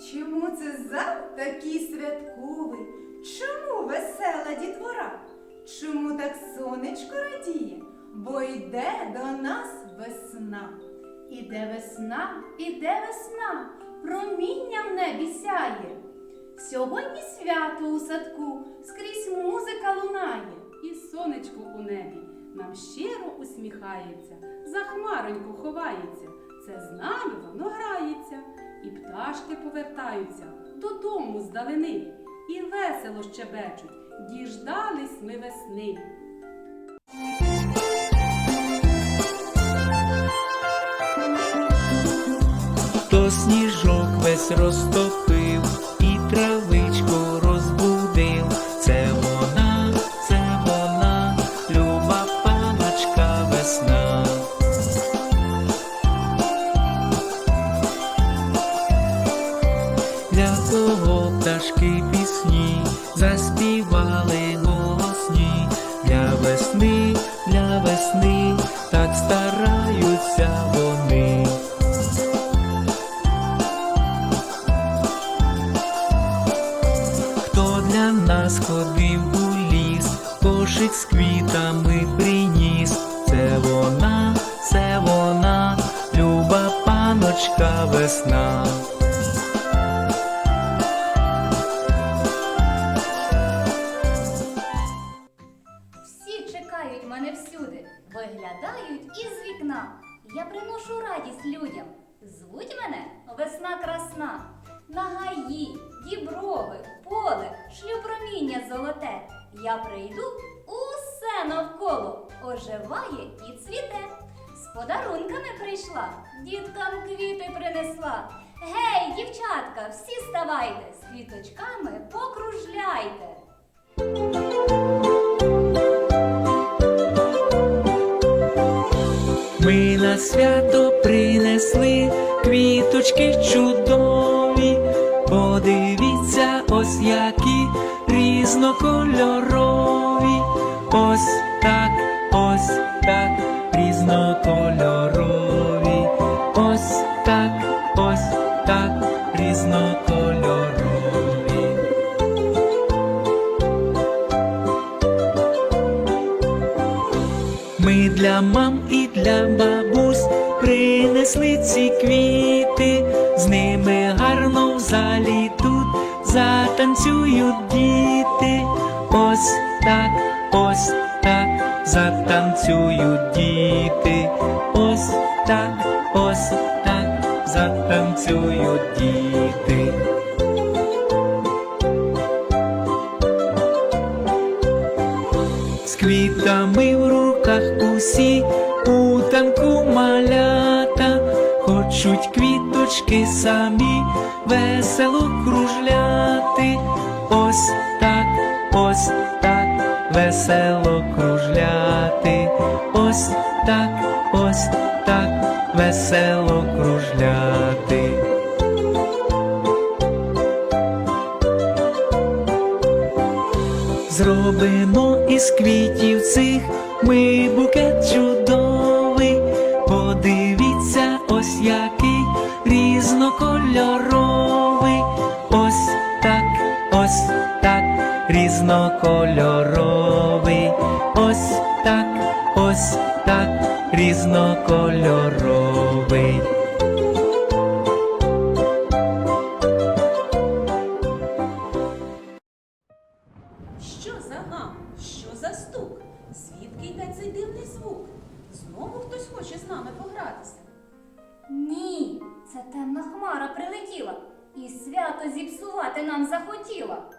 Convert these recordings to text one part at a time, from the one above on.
Чому це зал такий святковий? Чому весела дітвора? Чому так сонечко радіє? Бо йде до нас весна. Іде весна, іде весна, проміння в небі сяє. Сьогодні свято у садку, скрізь музика лунає, і сонечко у небі нам щиро усміхається, за хмароньку ховається, це з нами воно грається, і пташки повертаються додому здалини, і весело щебечуть, діждались ми весни. То сніжок весь розтопив ходив у ліс, кошик з квітами приніс. Це вона, це вона, люба паночка весна. Всі чекають мене всюди, виглядають із вікна. Я приношу радість людям. Звуть мене весна красна. На гаї, діброви, поле, шлю проміння золоте. Я прийду, усе навколо оживає і цвіте. З подарунками прийшла, діткам квіти принесла. Гей, дівчатка, всі ставайте, з квіточками покружляйте. Ми на свято принесли квіточки чудові. Подивіться, ось які різнокольорові. Ось так, ось так, різнокольорові. Ось так, ось так, різнокольорові. Ми для мам і для бабусь принесли ці квіти, з ними гарно в затанцюють діти. Ось так, ось так, затанцюють діти. Ось так, ось так, затанцюють діти. Хочуть квіточки самі весело кружляти. Ось так, ось так, весело кружляти. Ось так, ось так, весело кружляти. Зробимо із квітів цих ми букет чудовий. Подивіться, ось який різнокольоровий. Ось так, ось так, різнокольоровий. Ось так, ось так, різнокольоровий. Що за гам? Що за стук? Звідки йде цей дивний звук? Знову хтось хоче з нами погратися. Ні, це темна хмара прилетіла і свято зіпсувати нам захотіла.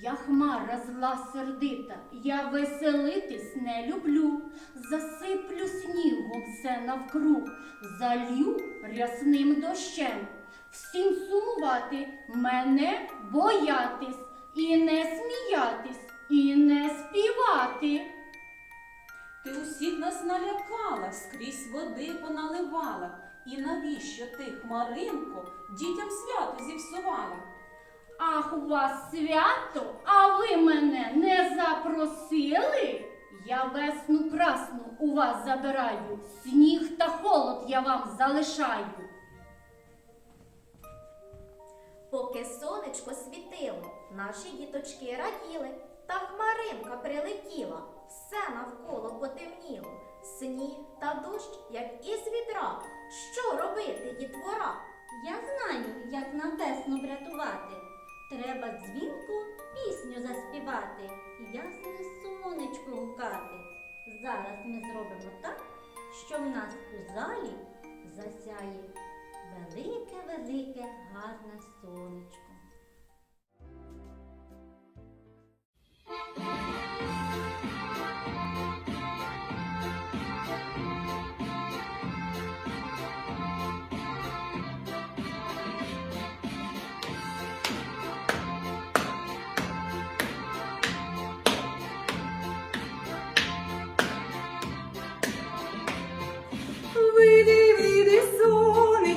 Я хмара зла сердита, я веселитись не люблю. Засиплю снігом все навкруг, залью рясним дощем. Всім сумувати, мене боятись, і не сміятись, і не співати. Ти усіх нас налякала, скрізь води поналивала. І навіщо ти, хмаринко, дітям свято зіпсувала? Ах, у вас свято, а ви мене не запросили? Я весну красну у вас забираю, сніг та холод я вам залишаю. Поки сонечко світило, наші діточки раділи, та хмаринка прилетіла, все навколо потемніло, сніг та дощ, як із відра. Що робити, дітвора? Я знаю, як нам весну врятувати. Треба дзвінку пісню заспівати, ясне сонечко гукати. Зараз ми зробимо так, що в нас у залі засяє велике-велике гарне сонечко.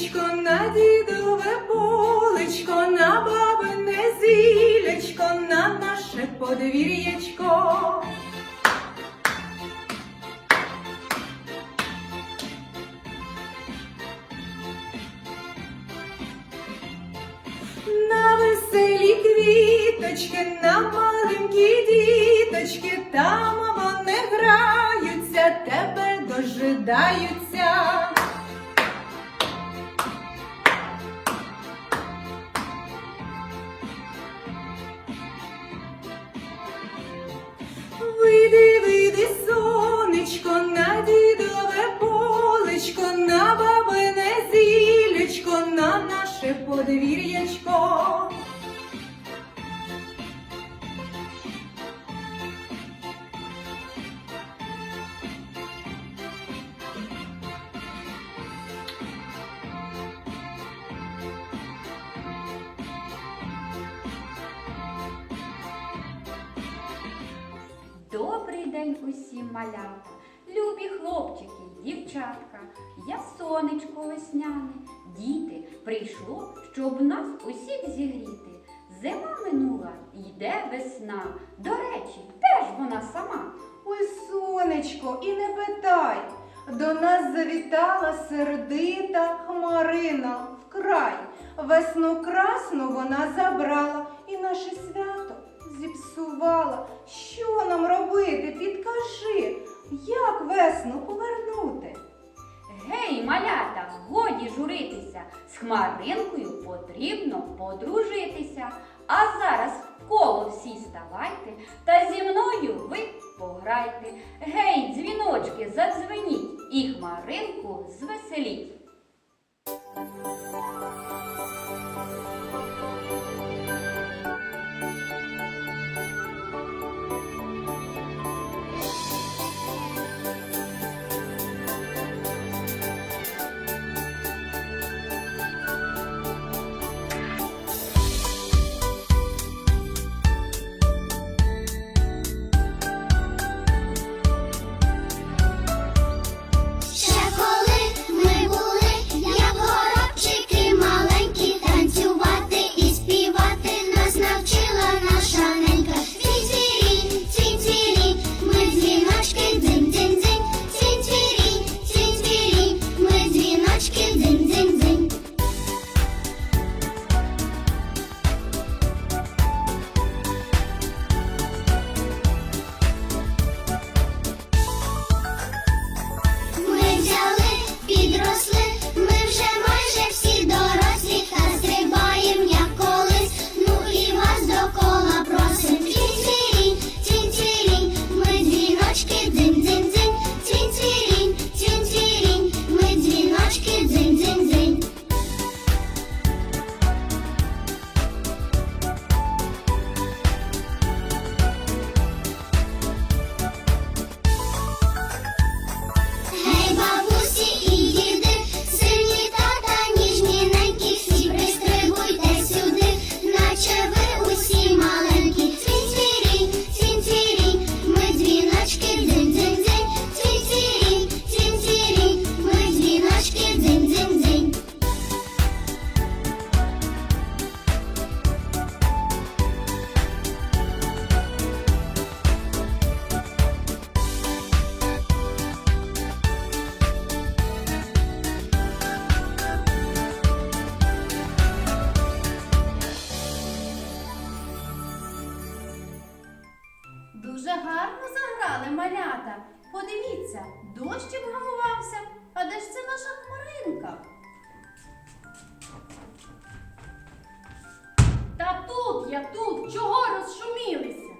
Сонечко, на дідове полечко, на бабине зілечко, на наше подвір'ячко. На веселі квіточки, на маленькі діточки, там вони граються, тебе дожидаються. Наше подвір'ячко. Добрий день усім малята, любі хлопчики, дівчатка, я сонечко весняне. Діти, прийшло, щоб нас усіх зігріти. Зима минула, йде весна. До речі, де ж вона сама? Ой, сонечко, і не питай. До нас завітала сердита хмарина вкрай. Весну красну вона забрала і наше свято зіпсувала. Що нам робити? Підкажи, як весну повернути? Гей, малята, годі журитися, з хмаринкою потрібно подружитися. А зараз в коло всі ставайте, та зі мною ви пограйте. Гей, дзвіночки, задзвеніть і хмаринку звеселіть. Хмаринка? Та тут я тут, чого розшумілися?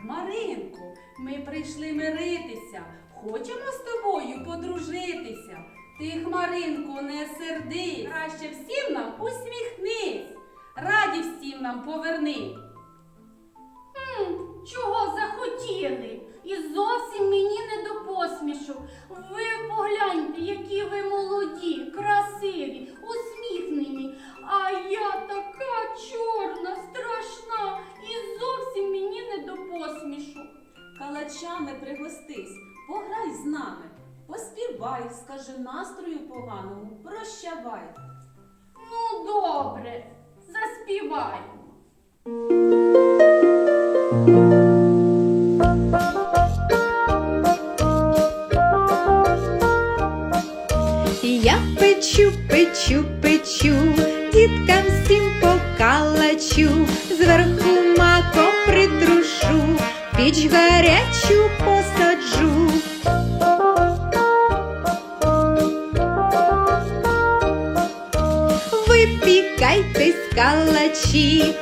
Хмаринко, ми прийшли миритися, хочемо з тобою подружитися. Ти, Хмаринко, не сердись, краще всім нам усміхнись, раді всім нам поверни. Чого захотіли? І зовсім мені не настрою прощавай. Ну, добре, заспіваємо. Я печу, печу, печу, діткам всім покалачу, зверху маком притрушу, піч гарячу 起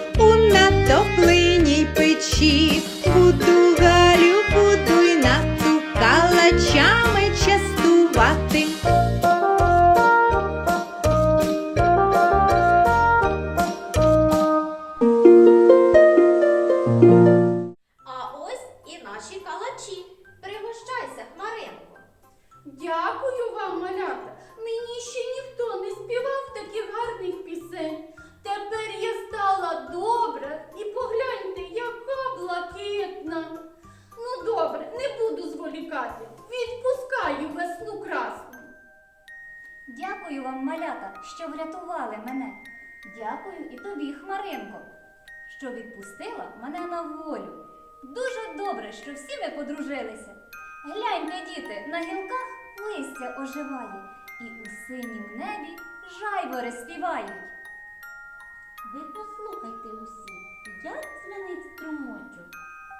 що відпустила мене на волю. Дуже добре, що всі ми подружилися. Гляньте, діти, на гілках листя оживає, і у синім небі жайвори співають. Ви послухайте усі, як дзвенить струмочок.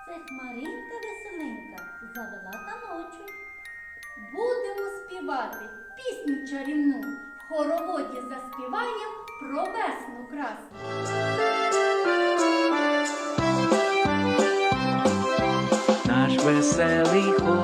Це хмаринка веселенька завела таночок. Будемо співати пісню чарівну. В хороводі заспіваєм про весну красну. weselý chód.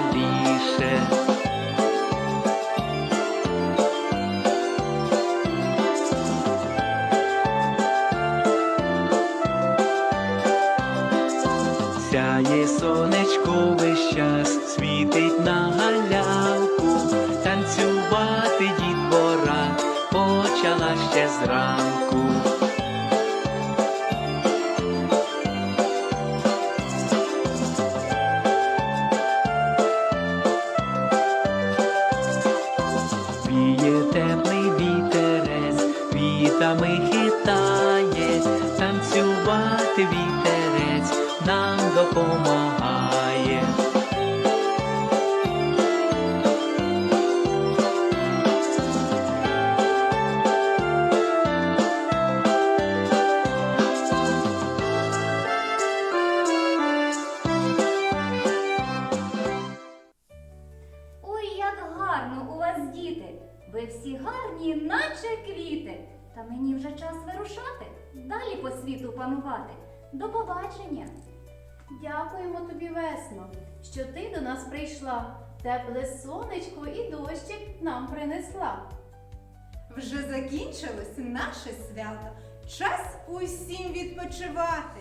Веселіше. Сяє сонечко весь час, світить на галявку, танцювати дітвора почала ще зранку. Вітами хитає, танцювати вітерець нам допомагає. Ой, як гарно у вас діти! Ви всі гарні, наче квіти. Та мені вже час вирушати, далі по світу панувати. До побачення! Дякуємо тобі, весно, що ти до нас прийшла. Тепле сонечко і дощик нам принесла. Вже закінчилось наше свято. Час усім відпочивати.